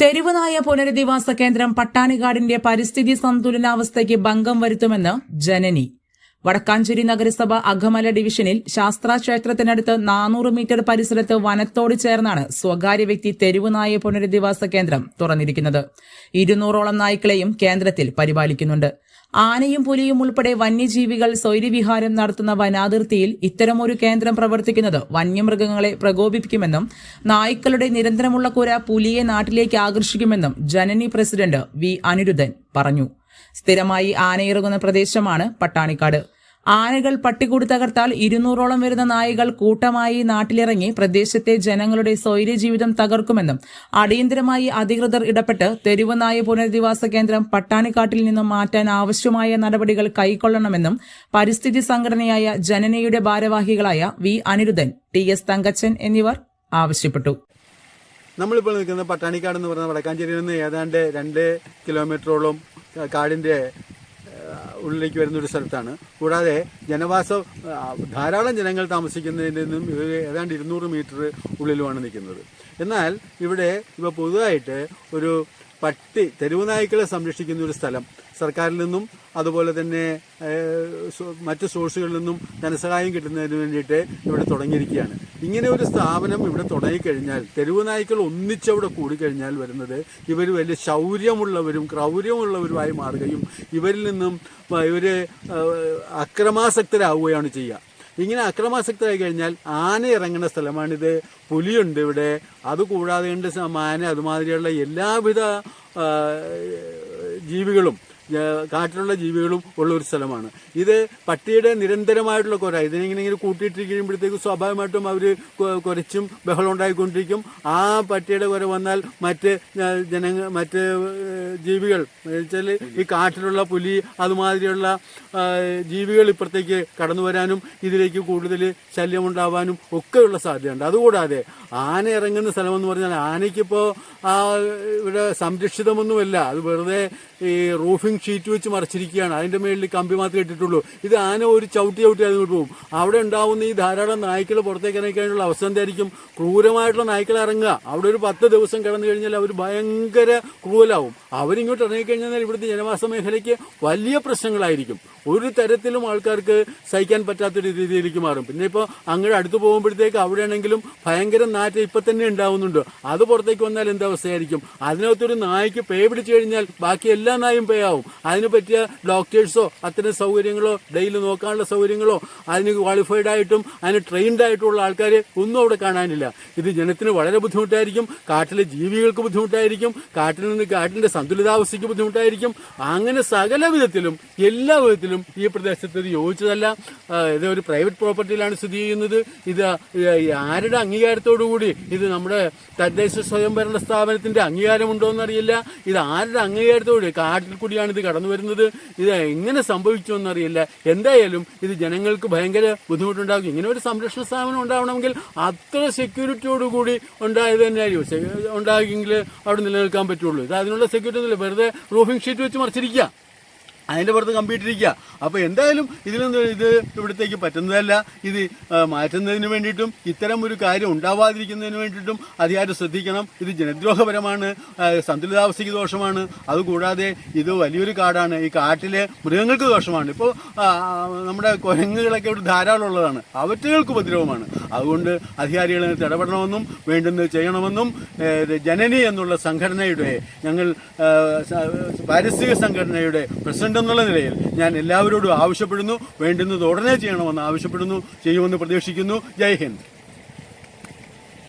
തെരുവുനായ പുനരധിവാസ കേന്ദ്രം പട്ടാണിക്കാടിന്റെ പരിസ്ഥിതി സന്തുലനാവസ്ഥയ്ക്ക് ഭംഗം വരുത്തുമെന്ന് ജനനി. വടക്കാഞ്ചേരി നഗരസഭ അകമല ഡിവിഷനിൽ ശാസ്ത്ര ക്ഷേത്രത്തിനടുത്ത് നാനൂറ് മീറ്റർ പരിസരത്ത് വനത്തോട് ചേർന്നാണ് സ്വകാര്യ വ്യക്തി തെരുവുനായ പുനരധിവാസ കേന്ദ്രം തുറന്നിരിക്കുന്നത്. ഇരുന്നൂറോളം നായ്ക്കളെയും കേന്ദ്രത്തിൽ പരിപാലിക്കുന്നുണ്ട്. ആനയും പുലിയും ഉൾപ്പെടെ വന്യജീവികൾ സ്വൈര്യവിഹാരം നടത്തുന്ന വനാതിർത്തിയിൽ ഇത്തരമൊരു കേന്ദ്രം പ്രവർത്തിക്കുന്നത് വന്യമൃഗങ്ങളെ പ്രകോപിപ്പിക്കുമെന്നും നായ്ക്കളുടെ നിരന്തരമുള്ള കുര പുലിയെ നാട്ടിലേക്ക് ആകർഷിക്കുമെന്നും ജനനി പ്രസിഡന്റ് വി അനിരുദ്ധൻ പറഞ്ഞു. സ്ഥിരമായി ആനയിറങ്ങുന്ന പ്രദേശമാണ് പട്ടാണിക്കാട്. ആനകൾ പട്ടിക്കൂടി തകർത്താൽ ഇരുന്നൂറോളം വരുന്ന നായകൾ കൂട്ടമായി നാട്ടിലിറങ്ങി പ്രദേശത്തെ ജനങ്ങളുടെ സ്വൈര്യ ജീവിതം തകർക്കുമെന്നും അടിയന്തരമായി അധികൃതർ ഇടപെട്ട് തെരുവ് നായ പുനരധിവാസ കേന്ദ്രം പട്ടാണിക്കാട്ടിൽ നിന്നും മാറ്റാൻ ആവശ്യമായ നടപടികൾ കൈക്കൊള്ളണമെന്നും പരിസ്ഥിതി സംഘടനയായ ജനനയുടെ ഭാരവാഹികളായ V Aniruddhan T S Thankachan എന്നിവർ ആവശ്യപ്പെട്ടു. നമ്മളിപ്പോൾ നിൽക്കുന്ന പട്ടാണിക്കാട് എന്ന് പറയുന്ന വടക്കാഞ്ചേരിയിൽ നിന്ന് ഏതാണ്ട് രണ്ട് കിലോമീറ്ററോളം കാടിന്റെ ഉള്ളിലേക്ക് വരുന്ന ഒരു സ്ഥലത്താണ്. കൂടാതെ ജനവാസ ധാരാളം ജനങ്ങൾ താമസിക്കുന്നതിൽ നിന്നും ഇത് ഏതാണ്ട് ഇരുന്നൂറ് മീറ്റർ ഉള്ളിലുമാണ് നിൽക്കുന്നത്. എന്നാൽ ഇവിടെ ഇപ്പോൾ പുതുതായിട്ട് ഒരു പട്ടി തെരുവ് നായ്ക്കളെ സംരക്ഷിക്കുന്ന ഒരു സ്ഥലം. സർക്കാരിൽ നിന്നും അതുപോലെ തന്നെ മറ്റ് സോഴ്സുകളിൽ നിന്നും ധനസഹായം കിട്ടുന്നതിന് വേണ്ടിയിട്ട് ഇവിടെ തുടങ്ങിയിരിക്കുകയാണ്. ഇങ്ങനെ ഒരു സ്ഥാപനം ഇവിടെ തുടങ്ങിക്കഴിഞ്ഞാൽ തെരുവ് നായ്ക്കൾ ഒന്നിച്ചവിടെ കൂടിക്കഴിഞ്ഞാൽ വരുന്നത് ഇവർ വലിയ ശൗര്യമുള്ളവരും ക്രൗര്യമുള്ളവരുമായി മാറുകയും ഇവരിൽ നിന്നും ഇവർ അക്രമാസക്തരാവുകയാണ് ചെയ്യുക. ഇങ്ങനെ അക്രമാസക്തരായി കഴിഞ്ഞാൽ ആന ഇറങ്ങുന്ന സ്ഥലമാണിത്. പുലിയുണ്ട് ഇവിടെ. അതുകൂടാതെ ഉണ്ട് ആന അതുമാതിരിയുള്ള എല്ലാവിധ ജീവികളും കാട്ടിലുള്ള ജീവികളും ഉള്ള ഒരു സ്ഥലമാണ്. ഇത് പട്ടിയുടെ നിരന്തരമായിട്ടുള്ള കുര ഇതിനെ ഇങ്ങനെ കൂട്ടിയിട്ടിരിക്കുമ്പോഴത്തേക്ക് സ്വാഭാവികമായിട്ടും അവർ കുരച്ചും ബഹളം ഉണ്ടായിക്കൊണ്ടിരിക്കും. ആ പട്ടിയുടെ കുര വന്നാൽ മറ്റ് ജനങ്ങൾ മറ്റ് ജീവികൾ വെച്ചാൽ ഈ കാട്ടിലുള്ള പുലി അതുമാതിരിയുള്ള ജീവികൾ ഇപ്പുറത്തേക്ക് കടന്നു വരാനും ഇതിലേക്ക് കൂടുതൽ ശല്യമുണ്ടാവാനും ഒക്കെയുള്ള സാധ്യതയുണ്ട്. അതുകൂടാതെ ആന ഇറങ്ങുന്ന സ്ഥലമെന്ന് പറഞ്ഞാൽ ആനയ്ക്കിപ്പോൾ ഇവിടെ സംരക്ഷിതമൊന്നുമല്ല. അത് വെറുതെ ഈ റൂഫിംഗ് ഷീറ്റ് വെച്ച് മറച്ചിരിക്കുകയാണ്. അതിന്റെ മേളിൽ കമ്പി മാത്രമേ ഇട്ടിട്ടുള്ളൂ. ഇത് ആന ഒരു ചവിട്ടി ചവിട്ടി അതിന് പോകും. അവിടെ ഉണ്ടാവുന്ന ഈ ധാരാളം നായ്ക്കൾ പുറത്തേക്ക് ഇറങ്ങിക്കാനുള്ള അവസ്ഥ എന്തായിരിക്കും? ക്രൂരമായിട്ടുള്ള നായ്ക്കൾ ഇറങ്ങുക. അവിടെ ഒരു പത്ത് ദിവസം കിടന്നു കഴിഞ്ഞാൽ അവർ ഭയങ്കര ക്രൂരലാവും അവരിങ്ങോട്ട് ഇറങ്ങിക്കഴിഞ്ഞാൽ ഇവിടുത്തെ ജനവാസ മേഖലയ്ക്ക് വലിയ പ്രശ്നങ്ങളായിരിക്കും. ഒരു തരത്തിലും ആൾക്കാർക്ക് സഹിക്കാൻ പറ്റാത്തൊരു രീതിയിലേക്ക് മാറും. പിന്നെ ഇപ്പോൾ അങ്ങോട്ട് അടുത്ത് പോകുമ്പോഴത്തേക്ക് അവിടെയാണെങ്കിലും ഭയങ്കര നാറ്റം ഇപ്പം തന്നെ ഉണ്ടാവുന്നുണ്ട്. അത് പുറത്തേക്ക് വന്നാൽ എന്താ അവസ്ഥയായിരിക്കും? അതിനകത്തൊരു നായ്ക്ക് പേ പിടിച്ചു കഴിഞ്ഞാൽ ബാക്കി എല്ലാ നായും പേ ആവും. അതിന് പറ്റിയ ഡോക്ടേഴ്സോ അത്തരം സൗകര്യങ്ങളോ ഡെയിലി നോക്കാനുള്ള സൗകര്യങ്ങളോ അതിന് ക്വാളിഫൈഡ് ആയിട്ടും അതിന് ട്രെയിൻഡ് ആയിട്ടുള്ള ആൾക്കാരെ ഒന്നും അവിടെ കാണാനില്ല. ഇത് ജനത്തിന് വളരെ ബുദ്ധിമുട്ടായിരിക്കും. കാട്ടിലെ ജീവികൾക്ക് ബുദ്ധിമുട്ടായിരിക്കും. കാട്ടിൽ നിന്ന് കാട്ടിന്റെ സന്തുലിതാവസ്ഥയ്ക്ക് ബുദ്ധിമുട്ടായിരിക്കും. അങ്ങനെ സകല വിധത്തിലും എല്ലാ വിധത്തിലും ഈ പ്രദേശത്ത് ഇത് യോജിച്ചതല്ല. ഇത് ഒരു പ്രൈവറ്റ് പ്രോപ്പർട്ടിയിലാണ് സ്ഥിതി ചെയ്യുന്നത്. ഇത് ആരുടെ അംഗീകാരത്തോടു കൂടി ഇത് നമ്മുടെ തദ്ദേശ സ്വയംഭരണ സ്ഥാപനത്തിന്റെ അംഗീകാരമുണ്ടോ എന്നറിയില്ല ഇത് ആരുടെ അംഗീകാരത്തോടെ കാട്ടിൽ കൂടിയാണ് ഇത് കടന്നു വരുന്നത്. ഇത് എങ്ങനെ സംഭവിച്ചു എന്നറിയില്ല എന്തായാലും ഇത് ജനങ്ങൾക്ക് ഭയങ്കര ബുദ്ധിമുട്ടുണ്ടാകും. ഇങ്ങനെ ഒരു സംരക്ഷണ സ്ഥാപനം ഉണ്ടാവണമെങ്കിൽ അത്ര സെക്യൂരിറ്റിയോടുകൂടി ഉണ്ടായത് തന്നെയായിരിക്കും. ഉണ്ടാകുമെങ്കിൽ അവിടെ നിലനിൽക്കാൻ പറ്റുള്ളൂ. ഇത് അതിനുള്ള സെക്യൂരിറ്റി ഒന്നുമില്ല വെറുതെ റൂഫിംഗ് ഷീറ്റ് വെച്ച് മറിച്ചിരിക്കുക. അതിന്റെ പുറത്ത് കമ്പ്യൂട്ടറിരിക്കുക അപ്പോൾ എന്തായാലും ഇതിനൊന്നും ഇത് ഇവിടത്തേക്ക് പറ്റുന്നതല്ല. ഇത് മാറ്റുന്നതിന് വേണ്ടിയിട്ടും ഇത്തരം ഒരു കാര്യം ഉണ്ടാവാതിരിക്കുന്നതിന് വേണ്ടിയിട്ടും അധികാരം ശ്രദ്ധിക്കണം. ഇത് ജനദ്രോഹപരമാണ് സന്തുലിതാവസ്ഥയ്ക്ക് ദോഷമാണ്. അതുകൂടാതെ ഇത് വലിയൊരു കാടാണ്. ഈ കാട്ടിലെ മൃഗങ്ങൾക്ക് ദോഷമാണ്. ഇപ്പോൾ നമ്മുടെ കുരങ്ങുകളൊക്കെ ഇവിടെ ധാരാളം ഉള്ളതാണ്. അവറ്റകൾക്ക് ഉപദ്രവമാണ്. അതുകൊണ്ട് അധികാരികൾ ഇടപെടണമെന്നും വേണ്ടുന്നത് ചെയ്യണമെന്നും ജനനി എന്നുള്ള സംഘടനയുടെ ഞങ്ങൾ പാരിസ്ഥിതിക സംഘടനയുടെ പ്രസിഡന്റ് എന്നുള്ള നിലയിൽ ഞാൻ എല്ലാവരോടും ആവശ്യപ്പെടുന്നു. വേണ്ടുന്നത് ഉടനെ ചെയ്യണമെന്ന് ആവശ്യപ്പെടുന്നു. ചെയ്യുമെന്ന് പ്രതീക്ഷിക്കുന്നു. ജയ് ഹിന്ദ്.